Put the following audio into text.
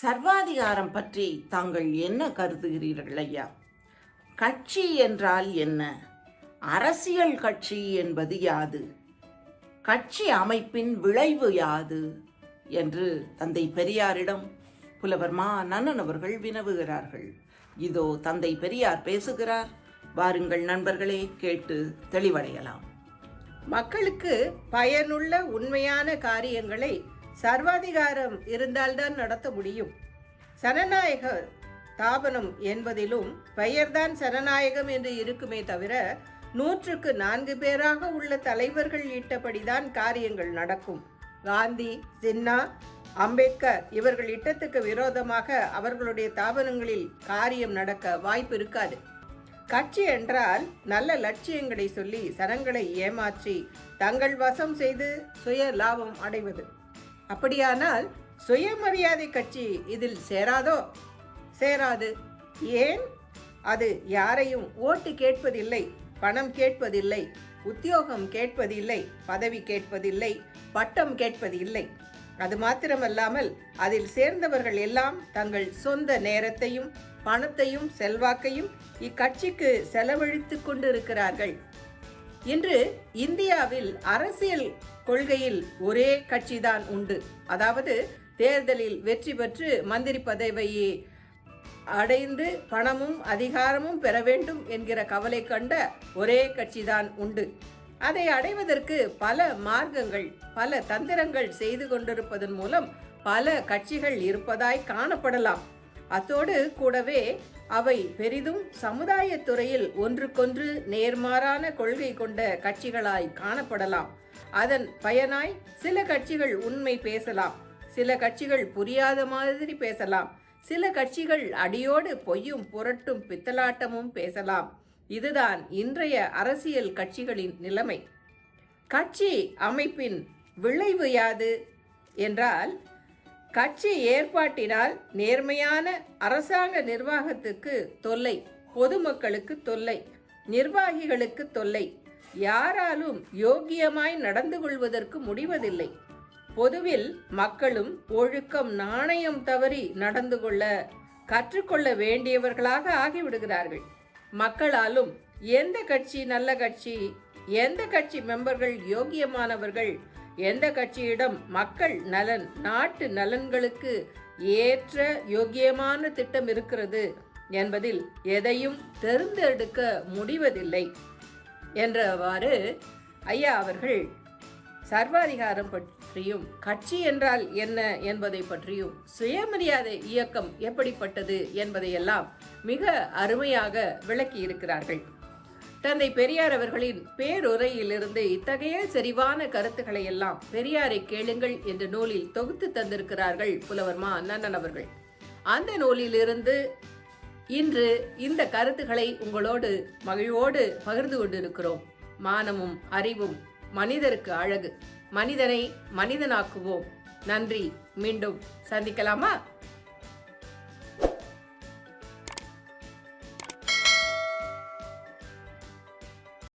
சர்வாதிகாரம் பற்றி தாங்கள் என்ன கருதுகிறீர்கள் ஐயா? கட்சி என்றால் என்ன? அரசியல் கட்சி என்பது யாது? கட்சி அமைப்பின் விளைவு யாது? என்று தந்தை பெரியாரிடம் புலவர் மா நன்னன் அவர்கள் வினவுகிறார்கள். இதோ தந்தை பெரியார் பேசுகிறார். வாருங்கள் நண்பர்களே கேட்டு தெளிவடையலாம். மக்களுக்கு பயனுள்ள உண்மையான காரியங்களை சர்வாதிகாரம் இருந்தால்தான் நடத்த முடியும். சனநாயக தாபனம் என்பதிலும் பெயர்தான் சனநாயகம் என்று இருக்குமே தவிர நூற்றுக்கு நான்கு பேராக உள்ள தலைவர்கள் இட்டபடிதான் காரியங்கள் நடக்கும். காந்தி சின்னா அம்பேத்கர் இவர்கள் இட்டத்துக்கு விரோதமாக அவர்களுடைய தாபனங்களில் காரியம் நடக்க வாய்ப்பு இருக்காது. கட்சி என்றால் நல்ல லட்சியங்களை சொல்லி சனங்களை ஏமாற்றி தங்கள் வசம் செய்து சுய லாபம் அடைவது. அப்படியானால் சுயமரியாதை கட்சி இதில் சேராதோ? சேராது. ஏன்? அது யாரையும் ஓட்டு கேட்பதில்லை பணம் கேட்பதில்லை உத்தியோகம் கேட்பதில்லை பதவி கேட்பதில்லை பட்டம் கேட்பதில்லை. அது மாத்திரமல்லாமல் அதில் சேர்ந்தவர்கள் எல்லாம் தங்கள் சொந்த நேரத்தையும் பணத்தையும் செல்வாக்கையும் இக்கட்சிக்கு செலவழித்து கொண்டிருக்கிறார்கள். இன்று இந்தியாவில் அரசியல் கொள்கையில் ஒரே கட்சிதான் உண்டு. அதாவது தேர்தலில் வெற்றி பெற்று மந்திரி பதவியை அடைந்து பணமும் அதிகாரமும் பெற வேண்டும் என்கிற கவலை கண்ட ஒரே கட்சிதான் உண்டு. அதை அடைவதற்கு பல மார்க்கங்கள் பல தந்திரங்கள் செய்து கொண்டிருப்பதன் மூலம் பல கட்சிகள் இருப்பதாய் காணப்படலாம். அத்தோடு கூடவே அவை பெரிதும் சமுதாயத்துறையில் ஒன்றுக்கொன்று நேர்மாறான கொள்கை கொண்ட கட்சிகளாய் காணப்படலாம். அதன் பயனாய் சில கட்சிகள் உண்மை பேசலாம். சில கட்சிகள் புரியாத மாதிரி பேசலாம். சில கட்சிகள் அடியோடு பொய்யும் புரட்டும் பித்தலாட்டமும் பேசலாம். இதுதான் இன்றைய அரசியல் கட்சிகளின் நிலைமை. கட்சி அமைப்பின் விளைவு யாது? என்றால் கட்சி ஏற்பாட்டினால் நேர்மையான அரசாங்க நிர்வாகத்துக்கு தொல்லை பொதுமக்களுக்கு தொல்லை நிர்வாகிகளுக்கு தொல்லை. யாராலும் யோக்கியமாய் நடந்து கொள்வதற்கு முடிவதில்லை. பொதுவில் மக்களும் ஒழுக்கம் நாணயம் தவறி நடந்து கொள்ள கற்றுக்கொள்ள வேண்டியவர்களாக ஆகிவிடுகிறார்கள். மக்களாலும் எந்த கட்சி நல்ல கட்சி எந்த கட்சி மெம்பர்கள் யோக்கியமானவர்கள் எந்த கட்சியிடம் மக்கள் நலன் நாட்டு நலன்களுக்கு ஏற்ற யோக்கியமான திட்டம் இருக்கிறது என்பதில் எதையும் தேர்ந்தெடுக்க முடிவதில்லை என்றவாறு ஐயா அவர்கள் சர்வாதிகாரம் பற்றியும் கட்சி என்றால் என்ன என்பதை பற்றியும் சுயமரியாதை இயக்கம் எப்படிப்பட்டது என்பதையெல்லாம் மிக அருமையாக விளக்கி இருக்கிறார்கள் தந்தை பெரியார் அவர்களின் பேருரையிலிருந்து இத்தகைய செறிவான கருத்துக்களை எல்லாம் பெரியாரை கேளுங்கள் என்ற நூலில் தொகுத்து தந்திருக்கிறார்கள் புலவர் மா அண்ணன் அவர்கள். அந்த நூலிலிருந்து இன்று இந்த கருத்துக்களை உங்களோடு மகிழ்வோடு பகிர்ந்து கொண்டிருக்கிறோம். மானமும் அறிவும் மனிதருக்கு அழகு. மனிதனை மனிதனாக்குவோம். நன்றி. மீண்டும் சந்திக்கலாமா?